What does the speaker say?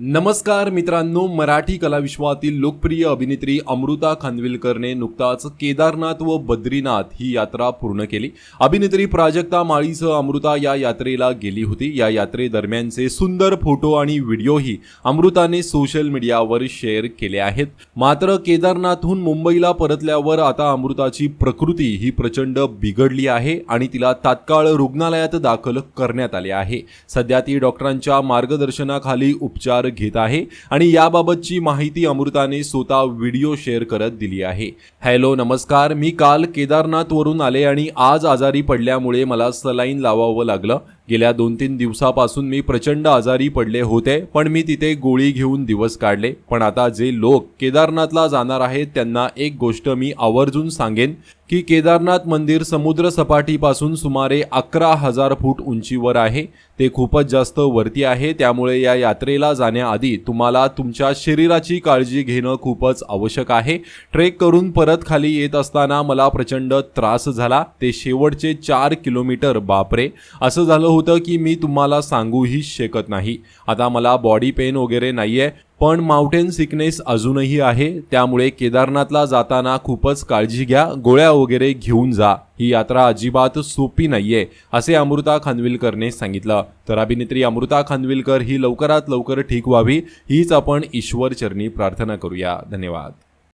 नमस्कार मित्रांनो मराठी कलाविश्वातील लोकप्रिय अभिनेत्री अमृता खानविलकरने नुकताच केदारनाथ व बद्रीनाथ ही यात्रा पूर्ण केली. अभिनेत्री प्राजक्ता माळीसह अमृता या यात्रेला गेली होती. या यात्रेदरम्यानचे सुंदर फोटो आणि व्हिडिओही अमृताने सोशल मीडियावर शेअर केले आहेत. मात्र केदारनाथहून मुंबईला परतल्यावर आता अमृताची प्रकृती ही प्रचंड बिघडली आहे आणि तिला तात्काळ रुग्णालयात दाखल करण्यात आले आहे. सध्या ती डॉक्टरांच्या मार्गदर्शनाखाली उपचार घेत आहे आणि याबाबतची माहिती अमृताने स्वतः व्हिडिओ शेअर करत दिली आहे. हॅलो नमस्कार. मी काल केदारनाथवरून आले आणि आज आजारी पडल्यामुळे मला सलाईन लावावं लागलं. गेल्या दोन तीन दिवसापासून मी प्रचंड आजारी पडले होते पण मी तिथे गोळी घेऊन दिवस काढले. पण आता जे लोक केदारनाथला जाणार आहेत त्यांना एक गोष्ट मी आवर्जून सांगेन की केदारनाथ मंदिर समुद्र सपाटीपासून सुमारे अकरा हजार फूट उंचीवर आहे. ते खूपच जास्त वरती आहे त्यामुळे या यात्रेला जाण्याआधी तुम्हाला तुमच्या शरीराची काळजी घेणं खूपच आवश्यक आहे. ट्रेक करून परत खाली येत असताना मला प्रचंड त्रास झाला. ते शेवटचे चार किलोमीटर बापरे! असं झालं होतं की मी तुम्हाला सांगूही शकत नाही. आता मला बॉडी पेन वगैरे नाही आहे पण माउंटेन सिकनेस अजूनही आहे. त्यामुळे केदारनाथला जाताना खूपच काळजी घ्या गोळ्या वगैरे घेऊन जा. ही यात्रा अजिबात सोपी नाहीये असे अमृता खानविलकरने सांगितलं. तर अभिनेत्री अमृता खानविलकर ही लवकरात लवकर ठीक व्हावी हीच आपण ईश्वरचरणी प्रार्थना करूया. धन्यवाद.